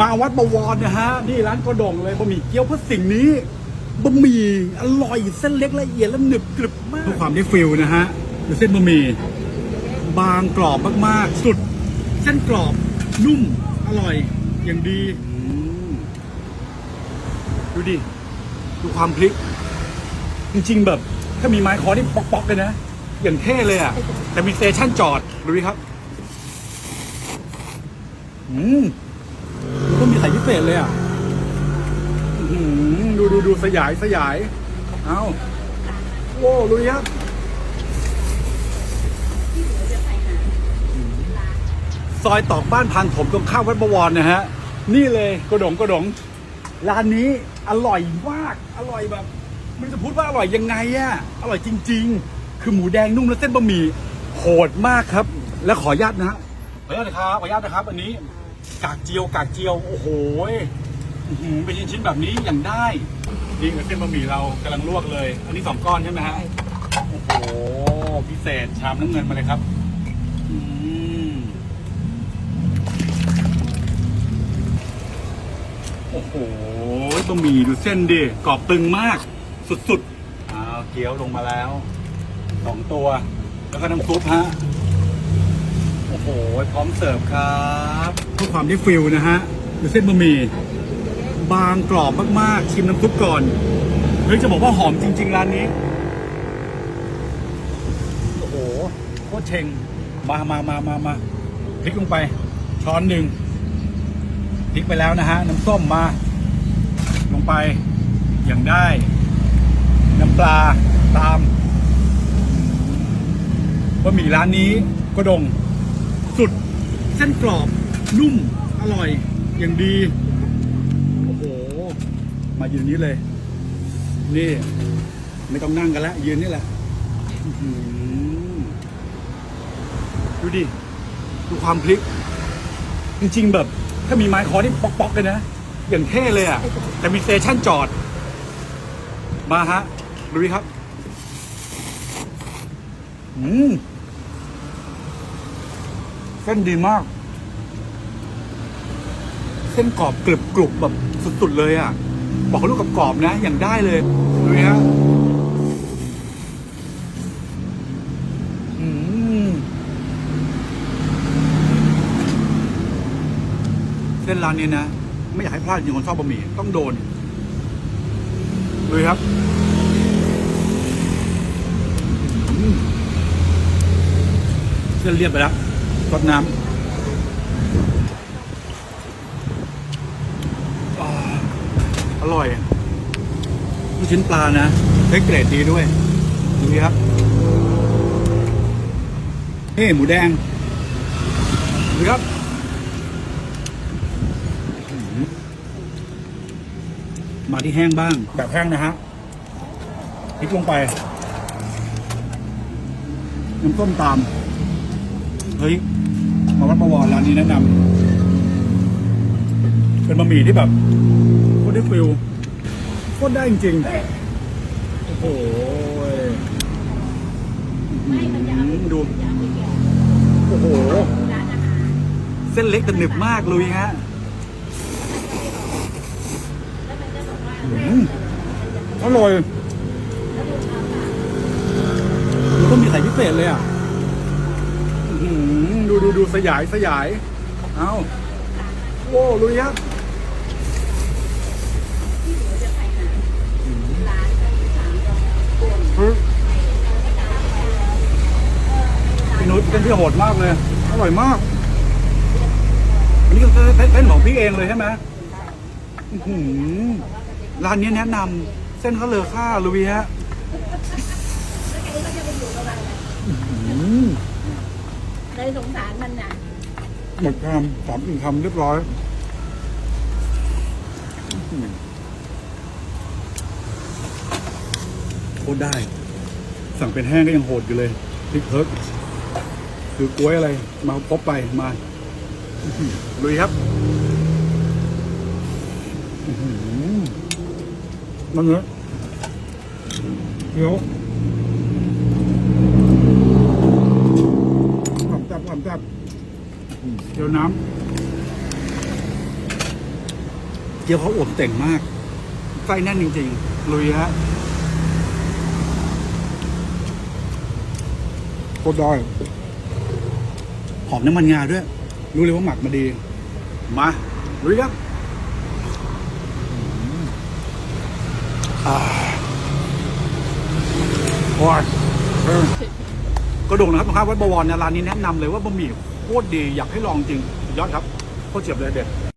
มาวัดบวรนะฮะ นี่ร้านกระดงเลยบะหมี่เกี๊ยวเพื่อสิ่งนี้บะหมี่อร่อยเส้นเล็กละเอียดและหนึบกรึบมากเพื่อความได้ฟิลนะฮะดูเส้นบะหมี่บางกรอบมากๆ สุด เส้นกรอบนุ่มอร่อยอย่างดีดูดิ ดูความพลิก จริงๆ แบบ ถ้ามีไม้คอนี่ป๊อกๆเลยนะ อย่างเท่เลยอะ แต่มีสเตชั่นจอดดูดิครับ อืม ก็มีไข่พิเศษเลยอะดูดูดูสยายสยาย เอาโว้ลุยครับซอยตอกบ้านพังถมตรงข้ามวัดบวรนะฮะ นี่เลยกระดงกระดงร้านนี้อร่อยมาก อร่อยแบบไมันจะพูดว่าอร่อยยังไงอะอร่อยจริง ๆ คือหมูแดงนุ่มและเส้นบะหมี่โหดมากครับ และขออนุญาตนะฮะขออนุญาตนะครับขออนุญาตนะครับ อันนี้ กากเจียวกากเจียว โอ้โหยอื้อหือเป็นชิ้นๆแบบนี้อย่างได้นี่คือเส้นบะหมี่เรากำลังลวกเลย อันนี้สองก้อนใช่ไหมฮะโอ้โหพิเศษชามน้ำเงินมาเลยครับอืมโอ้โหบะหมี่ดูเส้นดิกรอบตึงมากสุดๆอ้าวเกี๊ยวลงมาแล้วสองตัว แล้วก็น้ำซุปฮะโอ้โหพร้อมเสิร์ฟครับ พื่อความได้ฟิลนะฮะดูเส้นบะหมี่บางกรอบมากๆ ชิมน้ำซุปก่อนเฮ้ยจะบอกว่าหอมจริง ๆ ร้านนี้ โอ้โหโคตรเชงมามามามามาพลิกลงไป ช้อนหนึ่งพริกไปแล้วนะฮะ น้ำส้มมา ลงไปอย่างได้ น้ำปลาตามบะหมี่ร้านนี้ก็ดง สุดเส้นกรอบ นุ่ม อร่อย อย่างดี โอ้โห มายืนนี้เลย นี่ ไม่ต้องนั่งกันแล้วยืนนี่แหละดูดิ ดูความพลิก จริงๆแบบ ถ้ามีไม้คอนี่ป๊อกๆเลยนะ อย่างเท่เลยอะ แต่มีสเตชันจอด มาฮะดูดิครับ อืม เส้นดีมาก ส้นกรอบกรึบกรุบแบบสุดๆเลยอะ บอกลูกกับกรอบนะ อย่างได้เลยดูดิฮะเส้นร้านนี้นะ ไม่อยากให้พลาดจริงคนชอบบะหมี่ต้องโดนเลยครับเส้นเรียบไปแล้วรดน้ำอ่าอ ร่อยลูกชิ้นปลานะเฮ้เกรดดีด้วยดูดิครับเฮ้หมูแดงดูครับมาที่แห้งบ้างแบบแห้งนะฮะพริกลงไปน้ำส้มตาม เฮ้ย มาวัดประวรร้านนี้แนะนำเป็นบะหมี่ที่แบบ ตรได้ฟิลโคตรได้จริงๆโอ้โหอื้อหือดู โอ้โห เส้นเล็กแต่หนึบมากเลยฮะอืมอร่อยแล้วก็มีไข่พิเศษเลยอะอื้อหือดูดูดูสยายสยาย เอาโว้ลุยครับ พี่นุชเป็นที่โหดมากเลย อร่อยมาก อันนี้ก็เป็นเป็นของพี่เองเลยใช่ไหมอื้อหือร้านนี้แนะนำเส้นเขาเลอค่าลุยฮะอื้อหือเลยสงสารมันน่ะหมดคำสามอิ่มคำเรียบร้อยอื้อหือโค ตรได้ สั่งเป็นแห้งก็ยังโหดอยู่เลยพริกเพิร์กคือกล้วยอะไร มาพบไปมาลุยครับมันเนื้อเดี๋ยวความจับความจับเดี๋ยวน้ำเกี๊ยวเขาอ่วมเต่งมากไส้แน่นจริงๆลุยฮะ โคตรด้อยหอมน้ำมันงาด้วย รู้เลยว่าหมักมาดี มาลุยครับอ่าโอ้ยเออกระโดงนะครับตรงข้ามวัดบวรเนี่ยร้านนี้แนะนำเลยว่าบะหมี่โคตรดีอยากให้ลองจริงสุดยอดครับโคตรเจ็บเลยเด็ด